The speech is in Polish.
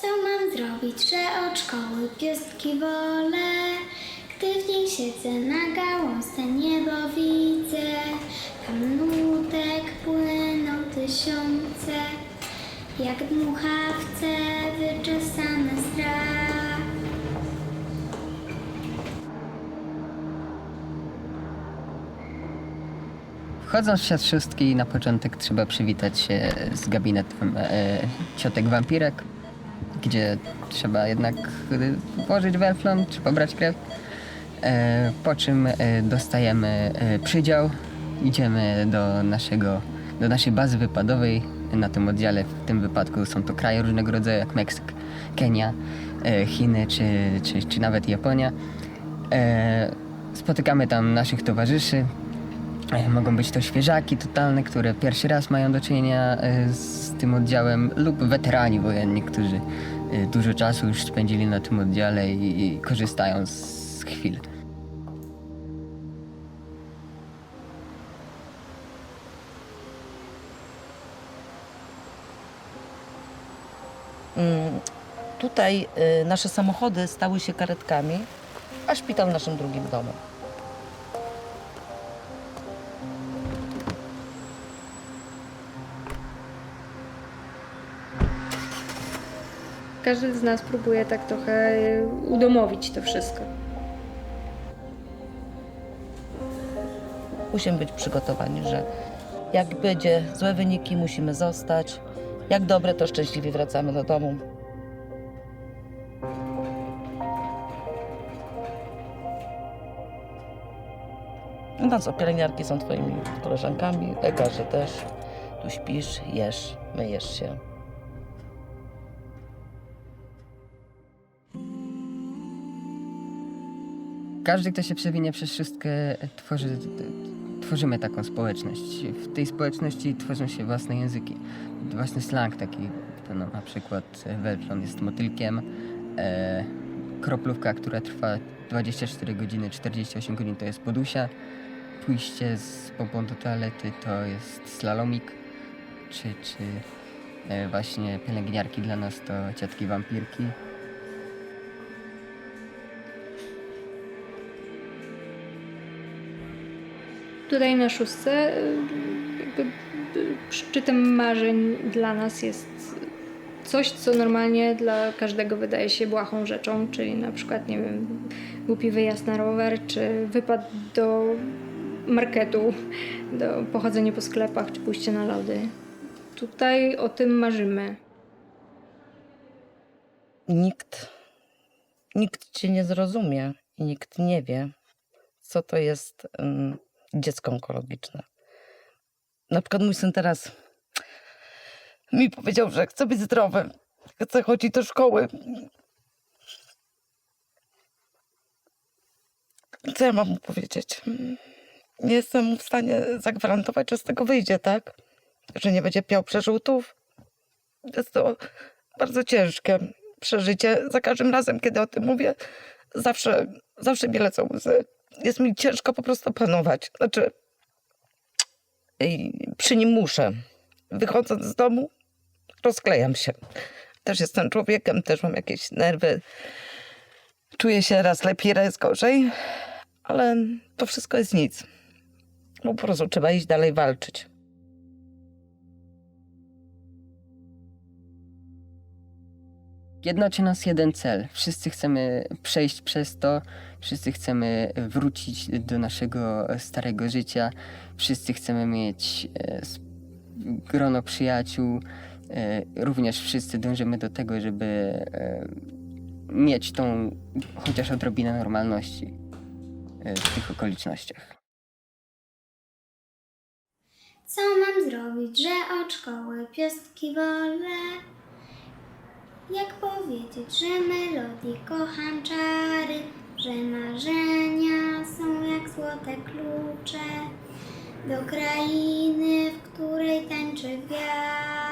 Co mam zrobić, że od szkoły wolę? Gdy w niej siedzę na gałązce niebo widzę. Tam nutek płyną tysiące, jak dmuchawce wyczesane strach. Wchodząc w świat szóstki, na początek trzeba przywitać się z gabinetem e, ciotek wampirek, gdzie trzeba jednak włożyć welflon czy pobrać krew. E, po czym e, dostajemy e, przydział, idziemy do, naszego, do naszej bazy wypadowej. Na tym oddziale w tym wypadku są to kraje różnego rodzaju, jak Meksyk, Kenia, Chiny czy, czy, czy nawet Japonia. Spotykamy tam naszych towarzyszy, Mogą być to świeżaki totalne, które pierwszy raz mają do czynienia e, z tym oddziałem, lub weterani wojenni, którzy e, dużo czasu już spędzili na tym oddziale i, i korzystają z chwil. Mm, Tutaj y, nasze samochody stały się karetkami, a szpital naszym drugim domem. Każdy z nas próbuje tak trochę udomowić to wszystko. Musimy być przygotowani, że jak będzie złe wyniki, musimy zostać. Jak dobre, to szczęśliwie wracamy do domu. No co, pielęgniarki są twoimi koleżankami, lekarze też. Tu śpisz, jesz, myjesz się. Każdy, kto się przewinie przez wszystkie, tworzy, tworzymy taką społeczność. W tej społeczności tworzą się własne języki, własny slang taki. To no, na przykład welplon jest motylkiem, e, kroplówka, która trwa 24 godziny, 48 godzin to jest podusia, pójście z pompą do toalety to jest slalomik, czy, czy e, właśnie pielęgniarki dla nas to ciotki wampirki. Tutaj na szóstce y, jakby y, szczytem marzeń dla nas jest coś, co normalnie dla każdego wydaje się błahą rzeczą, czyli na przykład, nie wiem, głupi wyjazd na rower, czy wypad do marketu, do pochodzenie po sklepach, czy pójście na lody. Tutaj o tym marzymy. nikt, nikt cię nie zrozumie i nikt nie wie, co to jest dziecko onkologiczne. Na przykład mój syn teraz mi powiedział, że chce być zdrowy, chce chodzić do szkoły. Co ja mam mu powiedzieć? Nie jestem w stanie zagwarantować, że z tego wyjdzie, tak? Że nie będzie piał przerzutów. Jest to bardzo ciężkie przeżycie. Za każdym razem, kiedy o tym mówię, zawsze, zawsze mi lecą łzy. Jest mi ciężko po prostu panować. Znaczy, przy nim muszę. Wychodząc z domu, rozklejam się. Też jestem człowiekiem, też mam jakieś nerwy. Czuję się raz lepiej, raz gorzej, ale to wszystko jest nic. Po prostu trzeba iść dalej walczyć. Jednoczy nas jeden cel. Wszyscy chcemy przejść przez to, wszyscy chcemy wrócić do naszego starego życia, wszyscy chcemy mieć e, grono przyjaciół. E, Również wszyscy dążymy do tego, żeby e, mieć tą chociaż odrobinę normalności w tych okolicznościach. Co mam zrobić, że od szkoły piustki wolę? Jak powiedzieć, że melodii kocham czary, że marzenia są jak złote klucze do krainy, w której tańczy gwiazd.